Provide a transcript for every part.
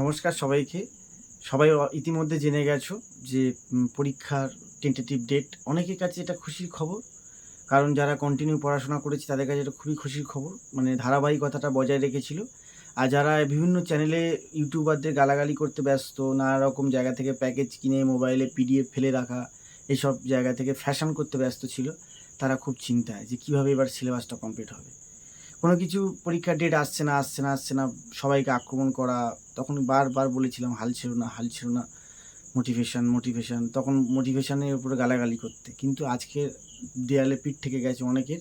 নমস্কার সবাইকে। সবাই ইতিমধ্যে জেনে গেছো যে পরীক্ষার টেন্টেটিভ ডেট অনেকের কাছে এটা খুশির খবর, কারণ যারা কন্টিনিউ পড়াশোনা করেছে, তাদের কাছে এটা খুবই খুশির খবর। মানে ধারাবাহিকতাটা বজায় রেখেছিল। আর যারা বিভিন্ন চ্যানেলে ইউটিউবারদের গালাগালি করতে ব্যস্ত নানা রকম জায়গা থেকে প্যাকেজ কিনে মোবাইলে পিডিএফ ফেলে রাখা এইসব জায়গা থেকে ফ্যাশন করতে ব্যস্ত ছিল, তারা খুব চিন্তায় যে, কীভাবে এবার সিলেবাসটা কমপ্লিট হবে। কোনো কিছু পরীক্ষার ডেট আসছে না আসছে না আসছে না, সবাইকে আক্রমণ করা, তখন বারবার বলেছিলাম, হাল ছিল না, হাল ছিল না মোটিভেশন মোটিভেশন তখন মোটিভেশনের উপরে গালাগালি করতে। কিন্তু আজকে দেয়ালে পিঠ থেকে গেছে অনেকের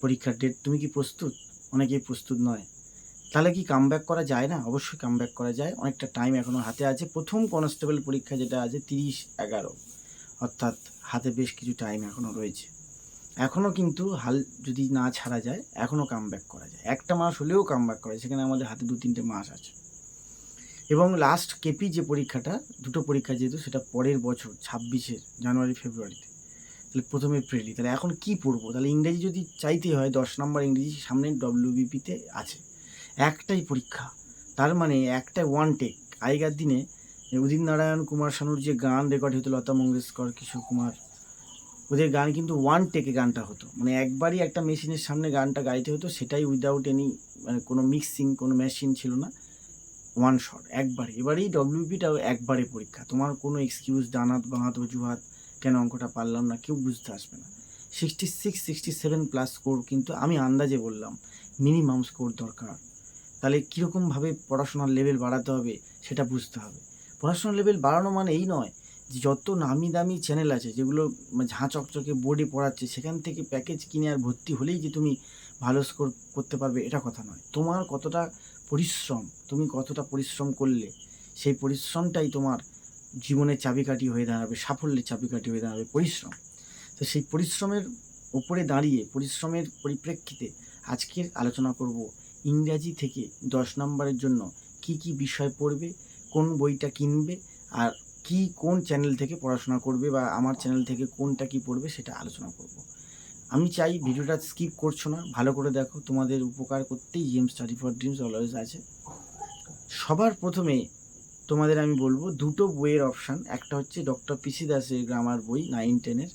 পরীক্ষার ডেট তুমি কি প্রস্তুত? অনেকেই প্রস্তুত নয়। তাহলে কি কামব্যাক করা যায় না? অবশ্যই কামব্যাক করা যায়। অনেকটা টাইম এখনও হাতে আছে। প্রথম কনস্টেবল পরীক্ষা যেটা আছে, তিরিশ এগারো। অর্থাৎ হাতে বেশ কিছু টাইম এখনও রয়েছে। এখনও কিন্তু হাল যদি না ছাড়া যায়, এখনও কামব্যাক করা যায়। একটা মাস হলেও কামব্যাক করা যায়, সেখানে আমাদের হাতে দু, তিনটে মাস আছে। এবং লাস্ট কেপি যে পরীক্ষাটা, দুটো পরীক্ষা যেহেতু, সেটা পরের বছর ছাব্বিশের জানুয়ারি, ফেব্রুয়ারিতে। তাহলে প্রথমে এপ্রিলই তাহলে এখন কি পড়ব? তাহলে ইংরেজি যদি চাইতে হয়, দশ নম্বর ইংরেজি সামনে ডব্লিউবিপিতে আছে। একটাই পরীক্ষা। তার মানে একটা ওয়ান টেক আগেকার দিনে উদিত নারায়ণ কুমার শানুর যে গান রেকর্ড হতো লতা মঙ্গেশকর, কিশোর কুমার ওদের গান কিন্তু ওয়ান টেকে গানটা হতো। মানে একবারই একটা মেশিনের সামনে গানটা গাইতে হতো, সেটাই উইদাউট এনি মানে কোনো মিক্সিং কোনো মেশিন ছিল না। ওয়ান শট একবারে। এবারেই ডব্লিউপিটাও একবারে পরীক্ষা। তোমার কোনো এক্সকিউজ ডানাত বাঁহাত অজুহাত, কেন অঙ্কটা পারলাম না, কেউ বুঝতে আসবে না। Sixty six sixty seven plus score কিন্তু আমি আন্দাজে বললাম মিনিমাম স্কোর দরকার। তাহলে কীরকমভাবে পড়াশোনার লেভেল বাড়াতে হবে, সেটা বুঝতে হবে। পড়াশোনার লেভেল বাড়ানো মানে এই নয় যত নামি দামি চ্যানেল আছে, যেগুলো মানে ঝাঁ চকচকে বোর্ডে পড়াচ্ছে, সেখান থেকে প্যাকেজ কিনে আর ভর্তি হলেই যে তুমি ভালো স্কোর করতে পারবে, এটা কথা নয়। তোমার কতটা পরিশ্রম, তুমি কতটা পরিশ্রম করলে, সেই পরিশ্রমটাই তোমার জীবনের চাবিকাঠি হয়ে দাঁড়াবে, সাফল্যের চাবিকাঠি হয়ে দাঁড়াবে, পরিশ্রম। তো সেই পরিশ্রমের উপরে দাঁড়িয়ে, পরিশ্রমের পরিপ্রেক্ষিতে আজকের আলোচনা করব ইংরাজি থেকে দশ নম্বরের জন্য কি কি বিষয় পড়বে, কোন বইটা কিনবে, আর কি কোন চ্যানেল থেকে পড়াশোনা করবে বা আমার চ্যানেল থেকে কোনটা কি পড়বে সেটা আলোচনা করব। আমি চাই ভিডিওটা স্কিপ করছ না, ভালো করে দেখো, তোমাদের উপকার করতেই GM study for dreams always আছে। সবার প্রথমে তোমাদের আমি বলব, দুটো বইয়ের অপশান একটা হচ্ছে ডক্টর পিসি দাসের গ্রামার বই নাইন টেনের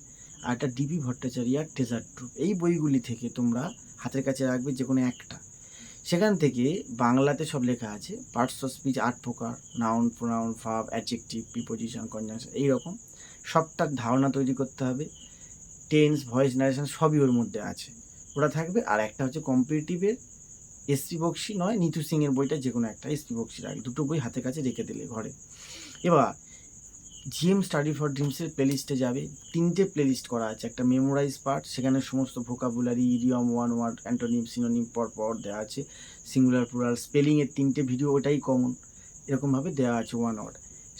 আর একটা ডিবি ভট্টাচার্যার ট্রেজার ট্রুপ এই বইগুলি থেকে তোমরা হাতের কাছে রাখবে যে কোনো একটা। সেখান থেকে বাংলাতে সব লেখা আছে। পার্টস অফ স্পিচ আট প্রকার noun pronoun verb adjective preposition conjunction এইরকম। সবটার ধারণা তৈরি করতে হবে। টেন্স ভয়েস নারেশন সবই ওর মধ্যে আছে। ওটা থাকবে। আর একটা হচ্ছে কম্পিটিটিভের এসপি বক্সি নয়, নিতু সিংয়ের বইটা যে কোনো একটা এসপি বক্সি রাখবে দুটো বই হাতে কাছে রেখে দিলে ঘরে। এবার জিএম স্টাডি ফর ড্রিমসের প্লেলিস্টে যাবে। তিনটে প্লেলিস্ট করা আছে। একটা মেমোরাইজ পার্ট সেখানে সমস্ত vocabulary idiom one word antonym synonym পর পর দেওয়া আছে। সিঙ্গুলার প্লুরাল স্পেলিংয়ের তিনটে ভিডিও ওটাই কমন এরকমভাবে দেওয়া আছে ওয়ান ওয়ার্ড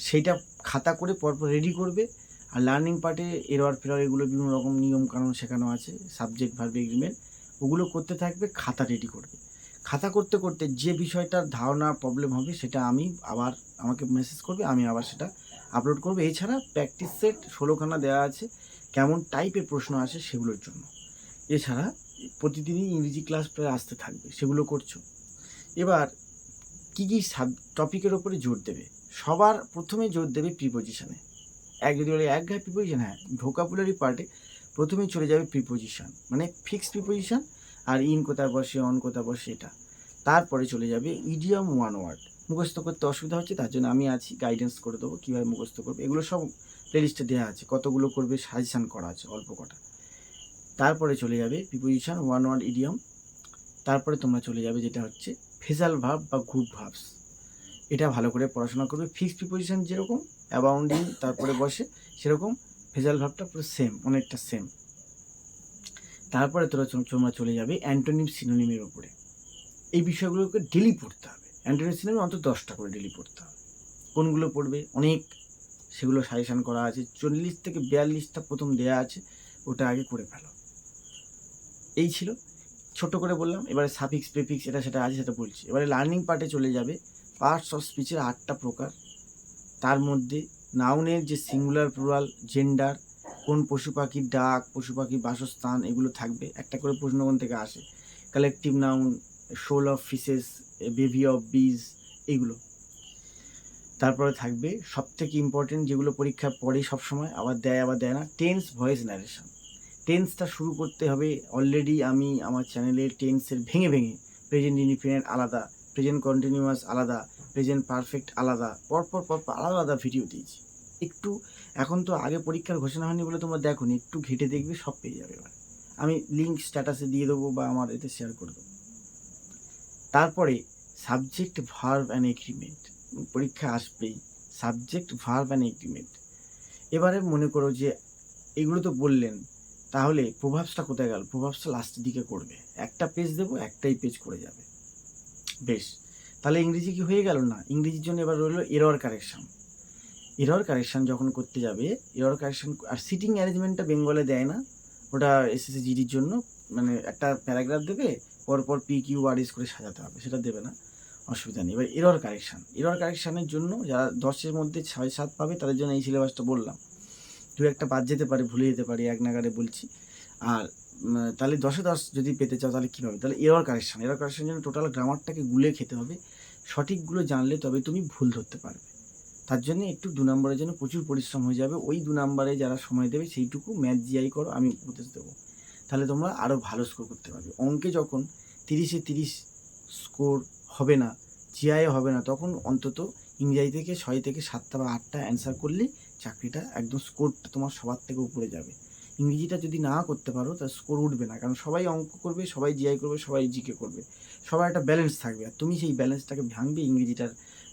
সেইটা খাতা করে পরপর রেডি করবে। আর লার্নিং পার্টে এরর ফেরর এগুলো বিভিন্ন রকম নিয়ম কানুন শেখানো আছে। সাবজেক্ট ভার্ব এগ্রিমেন্ট ওগুলো করতে থাকবে, খাতা রেডি করবে। খাতা করতে করতে যে বিষয়টার ধারণা প্রবলেম হবে, সেটা আমি আবার আমাকে মেসেজ করবে, আমি আবার সেটা আপলোড করব। এছাড়া প্র্যাকটিস সেট ষোলোখানা দেওয়া আছে। কেমন টাইপের প্রশ্ন আসে সেগুলোর জন্য। এছাড়া প্রতিদিনই ইংরেজি ক্লাস প্রায় আসতে থাকবে, সেগুলো করছ। এবার কী কী সাব টপিকের ওপরে জোর দেবে? সবার প্রথমে জোর দেবে প্রিপোজিশনে এক যদি বলে এক গায়ে প্রিপোজিশন হ্যাঁ ভোকাবুলারি পার্টে প্রথমেই চলে যাবে প্রিপোজিশন মানে ফিক্সড প্রিপোজিশন আর ইন কোথায় বসে অন কোথায় বসে, এটা। তারপরে চলে যাবে ইডিয়াম ওয়ান ওয়ার্ড মুখস্থ করতে অসুবিধা হচ্ছে, তার জন্য আমি আছি গাইডেন্স করে দেবো, কীভাবে মুখস্থ করবে, এগুলো সব প্লেলিস্টে দেওয়া আছে, কতগুলো করবে সাজেশান করা আছে, অল্প কটা। তারপরে চলে যাবে প্রিপোজিশন ওয়ান ওয়ার্ড ইডিয়াম তারপরে তোমরা চলে যাবে যেটা হচ্ছে ফেজাল ভাব বা গ্রুপ ভাবস এটা ভালো করে পড়াশোনা করবে ফিক্সড প্রিপোজিশন যেরকম অ্যাবাউন্ডিং তারপরে বসে, সেরকম ফেজাল ভাবটা পুরো সেম অনেকটা সেম তারপরে তোরা তোমরা চলে যাবে অ্যান্টোনিম সিনোনিমের উপরে। এই বিষয়গুলোকে ডেলি পড়তে হবে। অ্যান্টোনিম সিনোনিম অন্তত দশটা করে ডেলি পড়তে হবে। কোনগুলো পড়বে? অনেক সেগুলো সাজেশান করা আছে। চল্লিশ থেকে বিয়াল্লিশটা প্রথম দেয়া আছে, ওটা আগে করে ফেলো। এই ছিল। ছোট করে বললাম, এবারে সাফিক্স প্রিফিক্স এটা সেটা আছে, সেটা বলছি। এবারে লার্নিং পার্টে চলে যাবে। পার্টস অফ স্পিচের আটটা প্রকার। তার মধ্যে নাউনের যে সিঙ্গুলার প্লুরাল জেন্ডার কোন পশু পাখির ডাক, পশু পাখির বাসস্থান, এগুলো থাকবে। একটা করে প্রশ্নগণ থেকে আসে। Collective noun shoal of fishes baby of bees, এগুলো। তারপরে থাকবে সব থেকে ইম্পর্টেন্ট যেগুলো পরীক্ষা পড়ে সবসময়, আবার দেয় আবার দেয় না টেন্স ভয়েস ন্যারেশন টেন্সটা শুরু করতে হবে অলরেডি আমি আমার চ্যানেলে টেন্সের ভেঙে ভেঙে। প্রেজেন্ট ইনডিফিনিট আলাদা প্রেজেন্ট কন্টিনিউয়াস আলাদা প্রেজেন্ট পারফেক্ট আলাদা, পরপর পরপর আলাদা আলাদা ভিডিও দিয়েছি। একটু, এখন তো আগে পরীক্ষার ঘোষণা হয়নি বলে তোমরা দেখো একটু ঘেটে দেখবে সব পেয়ে যাবে এবার। আমি লিঙ্ক স্ট্যাটাসে দিয়ে দেবো বা আমার এতে শেয়ার করে দেবো। তারপরে সাবজেক্ট ভার্ব অ্যান্ড এগ্রিমেন্ট পরীক্ষা আসবেই। সাবজেক্ট ভার্ব অ্যান্ড এগ্রিমেন্ট এবারে মনে করো যে এগুলো তো বললেন, তাহলে প্রভাবসটা কোথায় গেল? প্রভাবসটা লাস্টের দিকে করবে। একটা পেজ দেবো, একটাই পেজ করে যাবে। বেশ। তাহলে ইংরেজি কি হয়ে গেল না? ইংরেজির জন্য এবার রইল এরর কারেকশন এরর কারেকশন যখন করতে যাবে এরর কারেকশন আর সিটিং অ্যারেঞ্জমেন্টটা বেঙ্গলে দেয় না। ওটা এসএসসি জিডির জন্য। মানে একটা প্যারাগ্রাফ দেবে, পরপর পি কিউ আর এস করে সাজাতে হবে। সেটা দেবে না। অসুবিধা নেই। এবার এরর কারেকশান এরর কারেকশানের জন্য যারা দশের মধ্যে ছয়, সাত পাবে, তাদের জন্য এই সিলেবাসটা বললাম। দু একটা বাদ যেতে পারে, ভুলে যেতে পারে, এক নাগারে বলছি। আর তাহলে দশে দশ যদি পেতে চাও, তাহলে কীভাবে? তাহলে এরর কারেকশান এরর কারেকশানের জন্য টোটাল গ্রামারটাকে গুলে খেতে হবে। সঠিকগুলো জানলে তবে তুমি ভুল ধরতে পারবে। তার জন্য একটু দু নম্বরের জন্য প্রচুর পরিশ্রম হয়ে যাবে। ওই দু নম্বরে যারা সময় দেবে, সেইটুকু ম্যাথ জিআই করো, আমি উপদেশ দেবো। তাহলে তোমরা আরও ভালো স্কোর করতে পারবে। অঙ্কে যখন তিরিশে তিরিশ স্কোর হবে না জিআই হবে না, তখন অন্তত ইংরাজি থেকে ছয় থেকে সাতটা বা আটটা অ্যান্সার করলে চাকরিটা একদম স্কোরটা তোমার সবার থেকে উপরে যাবে। ইংরেজিটা যদি না করতে পারো তার স্কোর উঠবে না, কারণ সবাই অঙ্ক করবে, সবাই জিআই করবে, সবাই জিকে করবে। সবার একটা ব্যালেন্স থাকবে, আর তুমি সেই ব্যালেন্সটাকে ভাঙবে ইংরেজিটার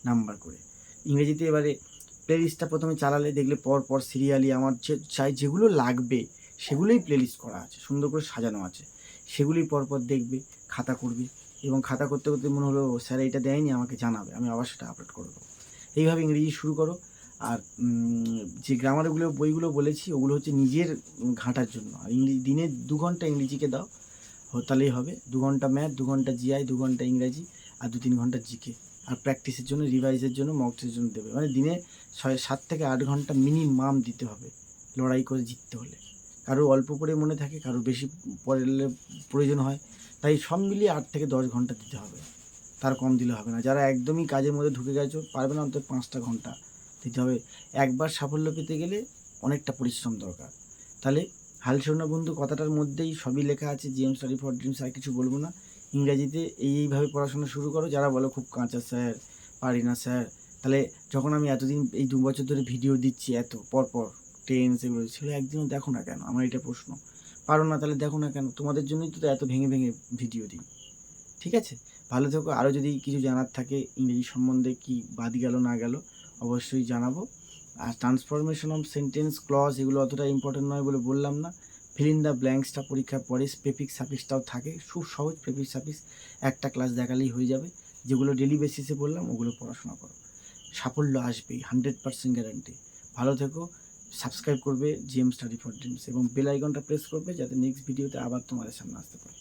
নাম্বার করে। ইংরেজিতে এবারে প্লেলিস্টটা প্রথমে চালালে, দেখলে পর পর সিরিয়ালি আমার যে, চাই যেগুলো লাগবে, সেগুলোই প্লেলিস্ট করা আছে, সুন্দর করে সাজানো আছে। সেগুলি পরপর দেখবে, খাতা করবে। এবং খাতা করতে করতে মনে হলো, স্যার, এইটা দেয়নি, আমাকে জানাবে, আমি আবার সেটা আপলোড করে দেবো। এইভাবে ইংরেজি শুরু করো। আর যে গ্রামারগুলো বইগুলো বলেছি, ওগুলো হচ্ছে নিজের ঘাঁটার জন্য। আর ইংরেজি, দিনে দু ঘণ্টা ইংরেজিকে দাও তাহলেই হবে। দু ঘণ্টা ম্যাথ দু ঘণ্টা জিআই দু ঘণ্টা ইংরাজি, আর দু তিন ঘণ্টা জিকে আর প্র্যাকটিসের জন্য রিভাইজের জন্য মক টেস্টের জন্য দেবে। মানে দিনে ছয়, সাত থেকে আট ঘণ্টা মিনিমাম দিতে হবে, লড়াই করে জিততে হলে। কারও অল্প পড়ে মনে থাকে, কারও বেশি পড়লে প্রয়োজন হয়। তাই সব মিলিয়ে আট থেকে দশ ঘণ্টা দিতে হবে। তার কম দিলে হবে না। যারা একদমই কাজের মধ্যে ঢুকে গেছো, পারবে না অন্তত পাঁচটা ঘণ্টা দিতে হবে। একবার সাফল্য পেতে গেলে অনেকটা পরিশ্রম দরকার। তাহলে হালসর্ণ বন্ধু, কথাটার মধ্যেই সবই লেখা আছে। জিএম স্টাডি ফর ড্রিমস আর কিছু বলব না। ইংরাজিতে এই এইভাবে পড়াশোনা শুরু করো। যারা বলো খুব কাঁচা স্যার পারি না স্যার তাহলে যখন আমি এতদিন, এই দু বছর ধরে ভিডিও দিচ্ছি এত, পরপর টেন্স এগুলো ছিল, একদিনও দেখো না কেন? আমার এটা প্রশ্ন। পারো না তাহলে দেখো না কেন? তোমাদের জন্যই তো এত ভেঙে ভেঙে ভিডিও দিই। ঠিক আছে? ভালো থেকো। আরও যদি কিছু জানার থাকে, ইংরেজি সম্বন্ধে কি বাদ গেল, না গেল, অবশ্যই জানাব। আর ট্রান্সফরমেশন অফ সেন্টেন্স ক্লজ এগুলো অতটা ইম্পর্টেন্ট নয় বলে বললাম না। ফিল ইন দ্য ব্ল্যাঙ্কসটা পরীক্ষার পরে প্রেফিক্স সাফিক্সটাও থাকে। খুব সহজ প্রেফিক্স সাফিক্স একটা ক্লাস দেখালেই হয়ে যাবে। যেগুলো ডেলি বেসিসে বললাম, ওগুলো পড়াশোনা করো। সাফল্য আসবেই হান্ড্রেড পার্সেন্ট গ্যারান্টি ভালো থেকো। সাবস্ক্রাইব করবে জিএম স্টাডি ফর ড্রিমস এবং বেল আইকনটা প্রেস করবে যাতে নেক্সট ভিডিওতে আবার তোমাদের সামনে আসতে পারে।